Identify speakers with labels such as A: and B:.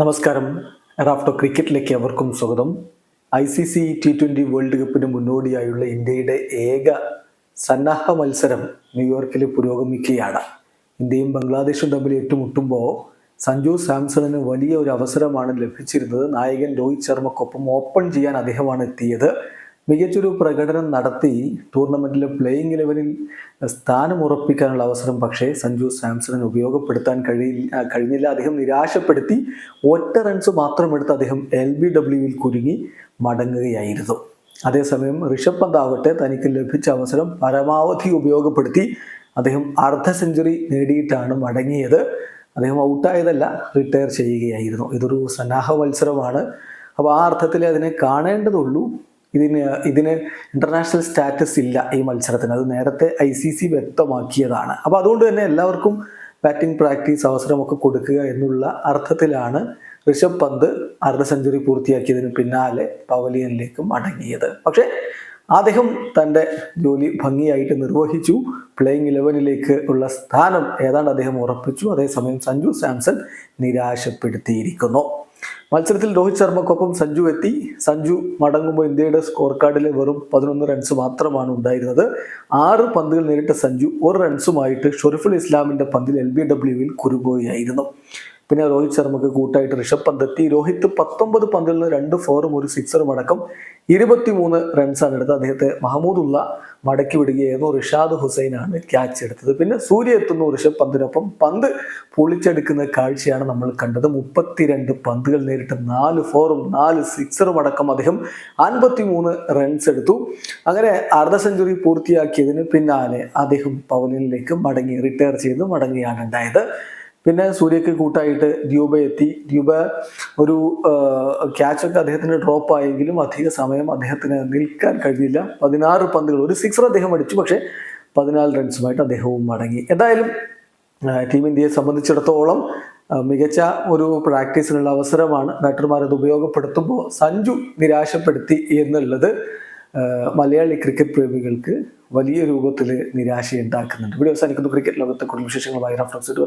A: നമസ്കാരം. റാഫ്റ്റോ ക്രിക്കറ്റിലേക്ക് അവർക്കും സ്വാഗതം. I C C T twenty world കപ്പിന് മുന്നോടിയായുള്ള ഇന്ത്യയുടെ ഏക സന്നാഹ മത്സരം ന്യൂയോർക്കിൽ പുരോഗമിക്കുകയാണ്. ഇന്ത്യയും ബംഗ്ലാദേശും തമ്മിൽ ഏറ്റുമുട്ടുമ്പോൾ സഞ്ജു സാംസണിന് വലിയ ഒരു അവസരമാണ് ലഭിച്ചിരുന്നത്. നായകൻ രോഹിത് ശർമ്മക്കൊപ്പം ഓപ്പൺ ചെയ്യാൻ അദ്ദേഹമാണ് എത്തിയത്. മികച്ചൊരു പ്രകടനം നടത്തി ടൂർണമെന്റിലെ പ്ലേയിങ് ഇലവനിൽ സ്ഥാനം ഉറപ്പിക്കാനുള്ള അവസരം പക്ഷേ സഞ്ജു സാംസണിന് ഉപയോഗപ്പെടുത്താൻ കഴിയില്ല കഴിഞ്ഞില്ല. അദ്ദേഹം നിരാശപ്പെടുത്തി ഒറ്റ റൺസ് മാത്രം എടുത്ത് അദ്ദേഹം എൽ ബി ഡബ്ല്യുവിൽ കുരുങ്ങി മടങ്ങുകയായിരുന്നു. അതേസമയം ഋഷഭ് പന്താവട്ടെ തനിക്ക് ലഭിച്ച അവസരം പരമാവധി ഉപയോഗപ്പെടുത്തി അദ്ദേഹം അർദ്ധ സെഞ്ചുറി നേടിയിട്ടാണ് മടങ്ങിയത്. അദ്ദേഹം ഔട്ടായതല്ല റിട്ടയർ ചെയ്യുകയായിരുന്നു. ഇതൊരു സന്നാഹ മത്സരമാണ്. അപ്പോൾ ആ അർത്ഥത്തിൽ അതിനെ കാണേണ്ടതുള്ളൂ. ഇതിന് ഇതിന് ഇന്റർനാഷണൽ സ്റ്റാറ്റസ് ഇല്ല ഈ മത്സരത്തിന്. അത് നേരത്തെ ഐ സി സി വ്യക്തമാക്കിയതാണ്. അപ്പോൾ അതുകൊണ്ട് തന്നെ എല്ലാവർക്കും ബാറ്റിംഗ് പ്രാക്ടീസ് അവസരമൊക്കെ കൊടുക്കുക എന്നുള്ള അർത്ഥത്തിലാണ് ഋഷഭ് പന്ത് അർദ്ധ സെഞ്ചുറി പൂർത്തിയാക്കിയതിന് പിന്നാലെ പവലിയനിലേക്ക് മടങ്ങിയത് പക്ഷേ അദ്ദേഹം തന്റെ ജോലി ഭംഗിയായിട്ട് നിർവഹിച്ചു. പ്ലേയിങ് ഇലവനിലേക്ക് ഉള്ള സ്ഥാനം ഏതാണ്ട് അദ്ദേഹം ഉറപ്പിച്ചു. അതേസമയം സഞ്ജു സാംസൺ നിരാശപ്പെടുത്തിയിരിക്കുന്നു. മത്സരത്തിൽ രോഹിത് ശർമ്മക്കൊപ്പം സഞ്ജു എത്തി. സഞ്ജു മടങ്ങുമ്പോൾ ഇന്ത്യയുടെ സ്കോർ കാർഡിൽ വെറും പതിനൊന്ന് റൺസ് മാത്രമാണ് ഉണ്ടായിരുന്നത്. ആറ് പന്തുകൾ നേരിട്ട സഞ്ജു ഒരു റൺസുമായിട്ട് ഷൊറിഫുൽ ഇസ്ലാമിന്റെ പന്തിൽ എൽ ബി ഡബ്ല്യുവിൽ കുരുങ്ങുകയായിരുന്നു. പിന്നെ രോഹിത് ശർമ്മക്ക് കൂട്ടായിട്ട് ഋഷഭ് പന്ത് എത്തി. രോഹിത് പത്തൊമ്പത് പന്തിൽ നിന്ന് രണ്ട് ഫോറും ഒരു സിക്സറും അടക്കം ഇരുപത്തിമൂന്ന് റൺസാണ് എടുത്തത്. അദ്ദേഹത്തെ മഹമ്മൂദുള്ള മടക്കി വിടുകയായിരുന്നു. റിഷാദ് ഹുസൈനാണ് ക്യാച്ച് എടുത്തത്. പിന്നെ സൂര്യ എത്തുന്നു ഋഷഭ് പന്തിനൊപ്പം. പന്ത് പൊളിച്ചെടുക്കുന്ന കാഴ്ചയാണ് നമ്മൾ കണ്ടത്. മുപ്പത്തിരണ്ട് പന്തുകൾ നേരിട്ട് നാല് ഫോറും നാല് സിക്സറും അടക്കം അദ്ദേഹം അൻപത്തിമൂന്ന് റൺസ് എടുത്തു. അങ്ങനെ അർദ്ധ സെഞ്ചുറി പൂർത്തിയാക്കിയതിന് പിന്നാലെ അദ്ദേഹം പവലിനിലേക്ക് മടങ്ങി റിട്ടയർ ചെയ്ത് മടങ്ങിയാണ് ഉണ്ടായത്. പിന്നെ സൂര്യക്ക് കൂട്ടായിട്ട് ദ്യൂബ എത്തി. ദ്യൂബ ഒരു ക്യാച്ചൊക്കെ അദ്ദേഹത്തിന് ഡ്രോപ്പ് ആയെങ്കിലും അധിക സമയം അദ്ദേഹത്തിന് നിൽക്കാൻ കഴിഞ്ഞില്ല. പതിനാറ് പന്തുകൾ ഒരു സിക്സർ അദ്ദേഹം അടിച്ചു. പക്ഷേ പതിനാല് റൺസുമായിട്ട് അദ്ദേഹവും മടങ്ങി. എന്തായാലും ടീം ഇന്ത്യയെ സംബന്ധിച്ചിടത്തോളം മികച്ച ഒരു പ്രാക്ടീസിനുള്ള അവസരമാണ് ബാറ്റർമാർ അത് ഉപയോഗപ്പെടുത്തുമ്പോൾ സഞ്ജു നിരാശപ്പെടുത്തി എന്നുള്ളത് മലയാളി ക്രിക്കറ്റ് പ്രേമികൾക്ക് വലിയ രൂപത്തിൽ നിരാശയുണ്ടാക്കുന്നുണ്ട്. ഇവിടെ അവസാനിക്കുന്നു. ക്രിക്കറ്റ് ലോകത്തെ കുടുംബ വിശേഷങ്ങളുമായി റഫറൻസ് ഇട്ട്